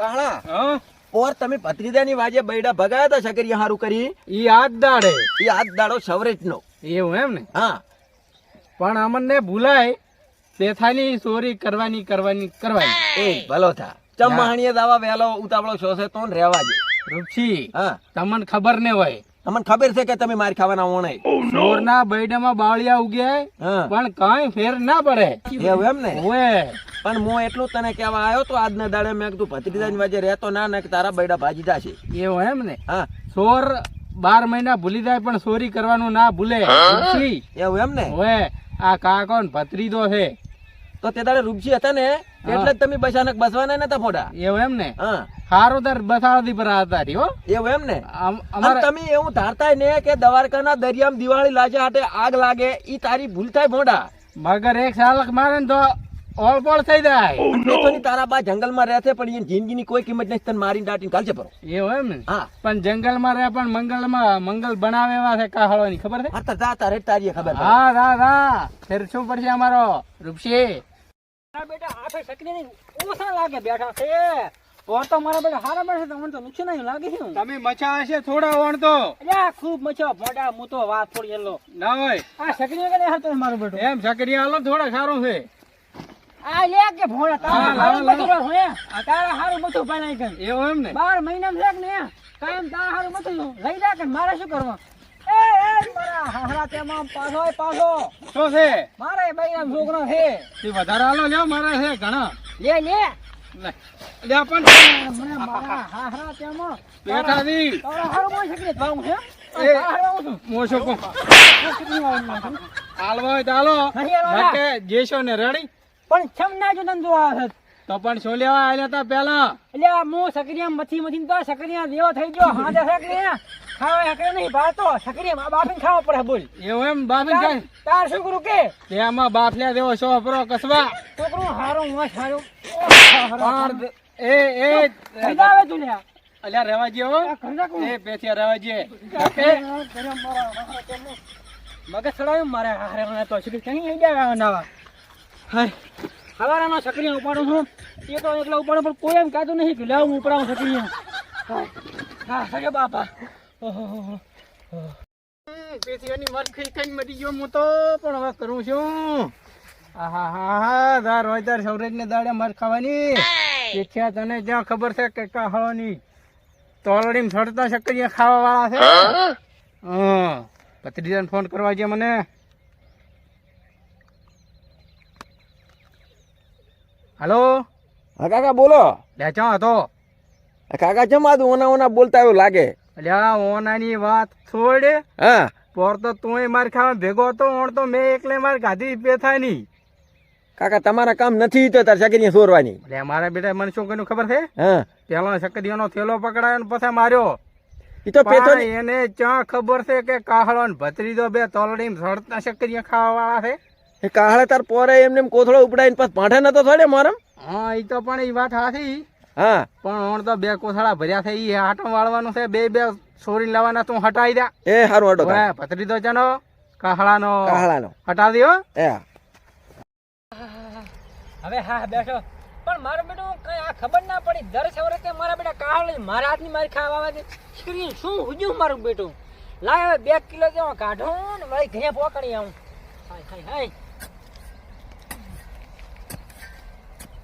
કાહળા હા? ઓર તમે ભત્રીજાની વાજે બૈડા ભગાયા હતા શકરી હારું કરી? ઈ આજ દાડે. ઈ આજ દાડો સવરેજનો એવું એમ ને? હા. પણ અમને ભૂલાય તેથાની ચોરી કરવાની કરવાની કરવાની. એ ભલો થા. ચમાણીએ દાવા વેલો ઉતાવળો શોષે તો રહેવા દે. રૂપસી હા. તમને ખબર ને હોય. તમને ખબર છે કે તમે માર ખાવાના ઓણે? ચોરના બૈડામાં બાળિયા ઉગ્યા હા પણ કઈ ફેર ના પડે. એવું એમ ને? ઓએ પણ હું એટલું તને કહેવા આવ્યો તો આજના દાડે મેં કીધું ભત્રીજાની વાજે રહેતો ના ને તારા બૈડા ભાજી જાશે. એવો એમ ને? હા. ચોર બાર મહિના ભૂલી જાય પણ ચોરી કરવાનું ના ભૂલે. એવું એમ ને? હવે આ કાકો ને ભત્રીજો છે. તો તે દાડે રૂપસી હતા ને એટલે જ તમે બસાનક બસવાના નતા ફોડા? એવું એમ ને? હા. હારો તાર બસાવાથી પર હતા હો. એવું એમ ને? અમારે તમે એવું ધારતા ને કે દ્વારકાના દરિયામાં દિવાળી લાજે હાટે આગ લાગે ઈ તારી ભૂલ થાય મોડા મગર એક સાલક મારે ને તો ઓળપોળ થઈ જાય. પેથોની તારા બા જંગલમાં રહે છે પણ એ જિંદગીની કોઈ કિંમત નથી તને મારી દાટીને કાલશે પરો. એ હોય ને? હા. પણ જંગલમાં રહે પણ મંગલમાં મંગલ બનાવે એવા છે કાહળવાની ખબર છે? હા તો જા તારે તારી ખબર હા હા હા ફેર શું પડશે અમારો? રૂપસી બેટા હાથે સકરી નહીં ઓછા લાગે બેઠા છે. ઓર તો મારા બેટા હારા બેઠા તો મને તો નુકસાન નહીં લાગે છે તમે મચા હશે થોડા વણતો અલ્યા ખૂબ મચો મોટા હું તો વાત થોડી એલો ના હોય. આ સકરી વગર હાલતો મારો બેટો? એમ શકરી હાલો થોડા સારું છે. આ લે કે ભોળા તારા હા, હારું મથું હોય તારા હારું મથું પાણી કર એવું એમ ને? મહિના છે ને કાયમ તારા હારું મથું લઈ જા કે મારે શું કરવા એ એ મારા તેમાં પાછો પાછો. શું છે? મારે બૈરા છોકરો છે. તે વધારે હાલો લ્યો મારા છે ઘણા. લે લે. લે પણ મને મારા તેમાં બેઠા દી તારા હારું મોય સકરી ભાવ મોશો કો. હાલવા હોય તો હાલો. જેશો ને રેડી? પણ છમ ના જો તને જોવા છે તો પણ શું લેવા આલ્યા તા પેલા એટલે હું સકરિયા મથી મથી તો સકરિયા દેવો થઈ ગયો હા દે સકરિયા ખાવા હકરે નહીં ભાતો સકરિયા બાફીને ખાવા પડે બોલ એવું એમ બાફી તાર તાર શું કરું કે તેમાં બાફલ્યા દેવો સો પરો કસવા છોકરું હારો હું હારો પણ એ એ આવે તું લ્યા અલ્યા રહેવા જેવો? એ પેથિયા રહેવા જે મગજ ચડાવ્યું મારે હારે તો શું કઈ આવી જાય નાવા હાય. હવારાનો સકરી ઉપાડું છું. એ તો એકલા ઉપાડું પણ કોઈ એમ કહેતું નહીં કે લાવું ઉપડાવું સકરી હા સગે બાપા. ઓહો હો હો. પેથિયાની મરખી ખાઈને મરી ગયો હું તો પણ હવે કરું છું. આહા હા હા તાર હોય તાર સૌરજ ને દાડે મર ખાવાની. પેથિયા તને જ્યાં ખબર છે કે કાહળોની તોલડી સડતા શક્કરિયા ખાવા વાળા છે. હા? ભત્રીજાને ફોન કરવા છે મને. હાલો? હા કાકા બોલો. લે ચો હતો? કાકા જમા દઉં ઓના ઓના બોલતા એવું લાગે? અલ્યા ઓનાની વાત છોડ. હા. પોર તો તુંય માર ખાવા ભેગો હતો ઓણ તો મેં એકલે માર ગાધી પેથાની કાકા તમારા કામ નથી તો તાર શકરીયા સોરવાની. એટલે મારા બેટા મને શું કર્યું ખબર છે? હા. પેલો શકરીયાનો થેલો પકડાયો ને પછી માર્યો. ઈ તો પેથો એને ચા ખબર છે કે કાહળો ને ભત્રીજો બે તોલડી સડતા શકરીયા ખાવા વાળા છે? એ કાહળે તાર પોરે એમને એમ કોથળો ઉપડાઈને પાછ પાઠે નતો થડે મારમ? હા એ તો પણ એ વાત હાથી હા. પણ ઓણ તો બે કોથળા ભર્યા છે એ હાટો વાળવાનું છે બે બે છોરી લાવવાના તું હટાઈ દે. એ હારું હટો પતરી ભત્રીજો ચનો કાહળાનો. કાહળાનો. હટાવી દો એ. હવે હા બેઠો પણ મારો બેટો કઈ આ ખબર ના પડી. દર વર્ષે કે મારા બેટા કાળ લઈને મારા હાથની મારી ખાવા આવે છે. શ્રી શું હુજ્યું મારું બેટું? લાય હવે બે કિલો જેવો કાઢો ને વળી ઘરે પોકડી આવું. હાય હાય હાય.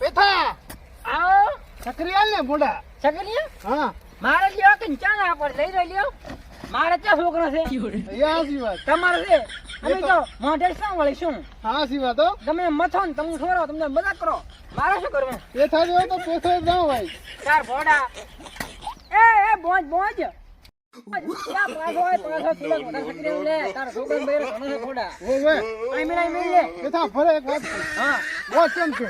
પેથા! આ સક્રિયાલ ને મોડા સગલિયા હા. મારે લેવા કે ચા ના પર લઈ રહી લ્યો. મારે ચા છોકરો છે. યા સી વાત. તમારે છે. અમે તો મોઢે શું વળી શું? હા સી વાત તમે મથો ને તમે છોરો તમને મજાક કરો. મારે શું કરવું? પેથા જો તો પેથો જાવ ભાઈ ચાર ભોડા. એ એ બોજ બોજ. તારો ફરે એક વાત. હા. બહુ કેમ છે?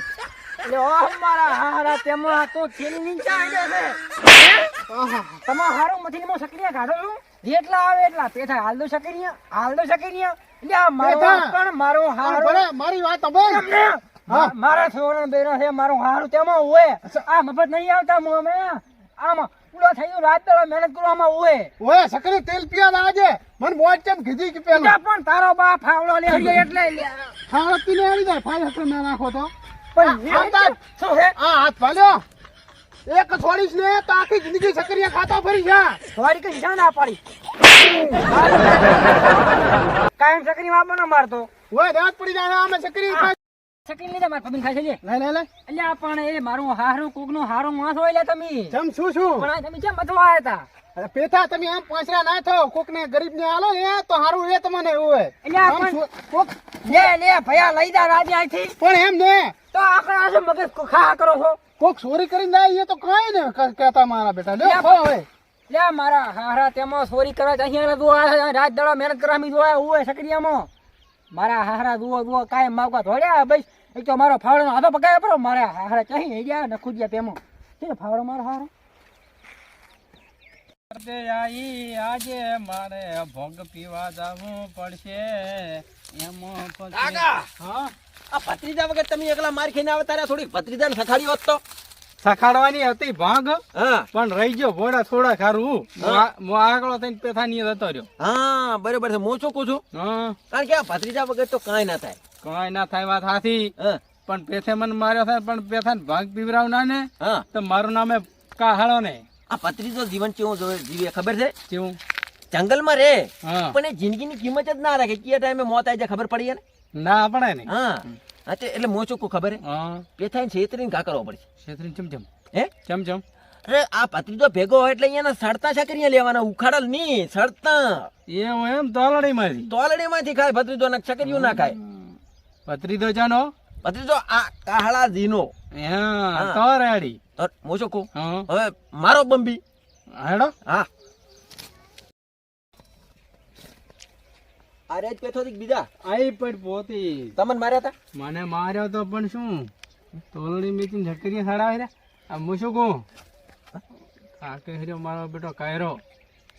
મારા હારા તેમાં તો થેલી નીચે આવી છે. તમાર હારું મથી મો સકરીયા કાઢો છું? જેટલા આવે એટલા. પેઠા હાલ દો સકરીયા હાલ દો સકરીયા. એટલે આ મારો પણ મારો હારો. મારી વાત તમને મારા છોકરા બેરો છે મારો હારું તેમાં હોય આ મફત નહીં આવતા મો અમે. આમાં પૂરો થઈ ગયો રાત મહેનત કરવામાં સકરે તેલ પિયા આજે મને કીધી કે પેલા? પણ તારો બાપ ફાવડો લે એટલે એટલે પીને આવી જાય ફાય ના નાખો તો. પણ શું છે? આ હાથ પાલ્યો એક છોડીશ ને તો આખી જિંદગી સકરિયા ખાતો ફરી જા. કઈ ના પાડી. કાયમ ચકરી માં પણ મારતો. ઓય દાંત પડી જાય આમે સકરી ખાય ચકરી લીધા મારા પબીન ખાય છે લે લે લે લે પણ એ મારું હારું કોકનું હારું માણસ હોય લે તમે. શું શું? પણ તમે કેમ બદલવા આવ્યા હતા પેથા તમે આમ પાંચરા ના થો. કોક ને ગરીબ ને આલો ને તો હારું રે તમને હોય. એટલે પણ કોક લે લે ભયા લઈ જા રાજા અહીંથી. પણ એમ ને તો આકડા છે મગજ ખા કરો છો? કોક ચોરી કરીને જાય એ તો કઈ ને કહેતા મારા બેટા. લે ખો હવે. લે મારા હારા તેમાં ચોરી કરવા અહીંયા દુઆ રાત દાડા મહેનત કરવા મી દુઆ હોય સક્રિયામાં. મારા હારા દુઆ દુઆ કાયમ માગવા ધોડ્યા ભાઈ એક તો મારો ફાવડો આધો પકાય પરો મારા હારા ચાહી હઈ ગયા નખું ગયા તેમાં. કે ફાવડો મારો હારો આઈ આજે મારે ભોગ પીવા જવું પડશે. એમાં કાકા હા? આ ભત્રીજા વગર તમે એકલા માર ખાઈને આવે તારે થોડીક ભત્રીજાને સખાડી હોત તો? સખાડવાની હતી ભાગ હા. પણ રહી ગયો ભોળા થોડા ખારું. હું. આગળ થઈને પેથાની જતો રહ્યો. હા બરોબર છે. હું શું કહું છું? કારણ કે આ ભત્રીજા વગર તો કાંઈ ના થાય. કાંઈ ના થાય વાત હા. પણ પેથે મને માર્યો થાય પણ પેથાને ભાગ પીવરાવ ના ને તો મારું નામે કાહાળો ને. આ ભત્રીજો જીવન કેવું જોવે- જીવે ખબર છે? કેવું? જંગલમાં રે પણ એ જિંદગીની કિંમત જ ના રાખે. કયા ટાઈમે મોત આવી જાય ખબર પડી ને ના પડાય ને હા. અચ્છા એટલે હું ચોખ્ખું ખબર હે? પેથાઈને છેતરીને ઘા કરવો પડશે. છેતરી ચમચમ ચમ? હે? ચમચમ ચમ? અરે આ ભત્રીજો ભેગો હોય એટલે અહીંયાના સડતા છકરીયા લેવાના ઉખાડલ નહીં સડતા એમ એમ તોલડી માંથી તોલડીમાંથી ખાય ભત્રીજો ને છકરીઓ ના ખાય. પતરી તો જાનો. ભત્રીજો આ કાહળા ઝીનો. હા. તો રેડી તો હા. હવે મારો બંબી. હેડો. હા. અરે જ પેથો થી બીજા. આઈ પડ પોતી. તમને માર્યા હતા મને માર્યો તો પણ શું? તોલડી મેચી ઝટકરી સડાવે રે. આ હું શું કહું? કાકે હેર્યો મારો બેટો કાયરો.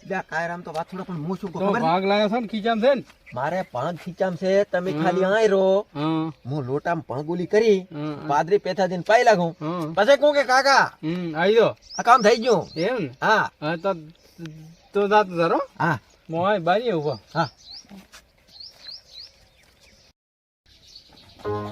લ્યા કાયરામ તો વાત થોડો પણ હું શું કહું ભાગ લાયો છે ને ખીચામ છે ને? મારે ભણ ખીચામ છે તમે ખાલી આય રહો હા. લોટામ ભણગુલી કરી પાદરી પેથા દઈને પાઈ લાગું. પછી કહું કે કાકા આવી દો આ કામ થઈ ગયું. એમ હા. હા તો તો દાત ધરો હા. મોય બારી ઊભો હા. એ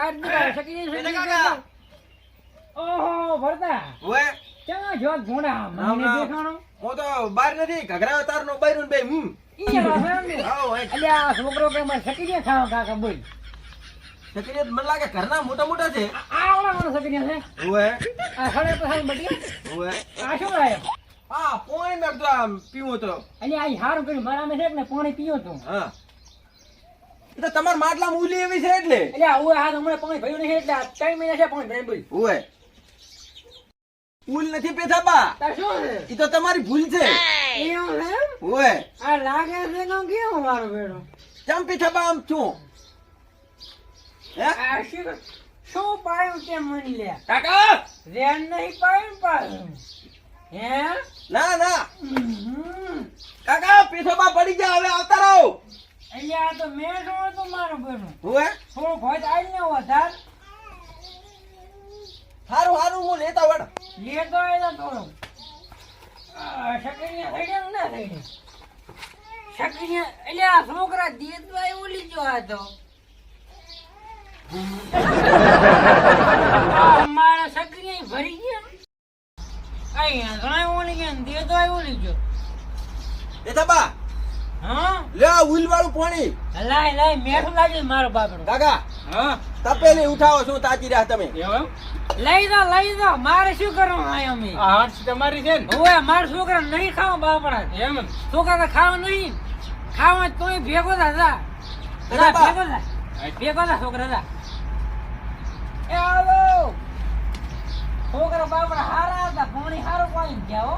કાઢ દીધા એટલે કાકા. ઓહો ભરતા ઓએ. ક્યાં જો રામ મને. દેખાણો? હું તો બહાર નથી ઘઘરા તારનો બૈરું બે આ છોકરો કે મારે સકરી ખાવા કાકા બોલ. શકરીયા તો મને લાગે ઘરના મોટા મોટા છે. આવડા મને સકરી છે. ઓએ. આ સડે પછી બટી ઓએ. આ શું લાયો? હા પોણી મેં તો પીવું તો. અલ્યા આ હારું કર્યું. મારા મેં છે ને પાણી પીયો તું. હા. એ તો તમાર માટલા મૂલી એવી છે એટલે. એટલે ઓય હાથ હમણાં પાણી ભર્યું નહીં એટલે આ ત્રણ મહિના છે પાણી ભરાય બોલ. ઓએ ભૂલ નથી પેથા બા. તાર શું છે? એ તો તમારી ભૂલ છે. એવું છે એમ? ઓએ આ લાગે છે કે કેવું મારો બેડો? ચમ પેથા બા આમ છું? હે? આ શું શું પાયું તે મન લે? કાકા! રેન નહીં પાયું પાયું હે? ના ના. કાકા પેથા બા પડી જા હવે આવતા આ તો મેં શું તો મારું બેડું ઓએ થોડું ભોજ આવી ને વધાર. હારું હારું હું લેતા વડ લેતો આવ્યો થોડું શકરિયા થઈ ગયા ના થઈ ગયા શકરિયા અલ્યા આ છોકરા દેતવા ઓલી લીધો આ તો. મારા શકરિયા ભરી ગયા અહીંયા ઘણા ઓલી ગયા દેતો આવ્યો લીધો પેથા બા હા લે આ ઉલ વાળું પાણી. લાય લાય મેઠું લાગે મારો બાપડો. કાકા હા? તપેલી ઉઠાવો શું તાચી રહ્યા તમે. લઈ જાઓ લઈ જાઓ મારે શું કરવું આયા અમે? હાર્ટ તમારી છે ને? ઓય મારા છોકરા નહીં ખાવા બાપડા. એમ છોકરા ખાવ નહીં. ખાવા તોય ભેગો થા જા. જા, ભેગો થા. ભેગો થા છોકરા થા એ આવો. છોકરા બાપડા હારા હતા પાણી હારું પાણી ગયા હો.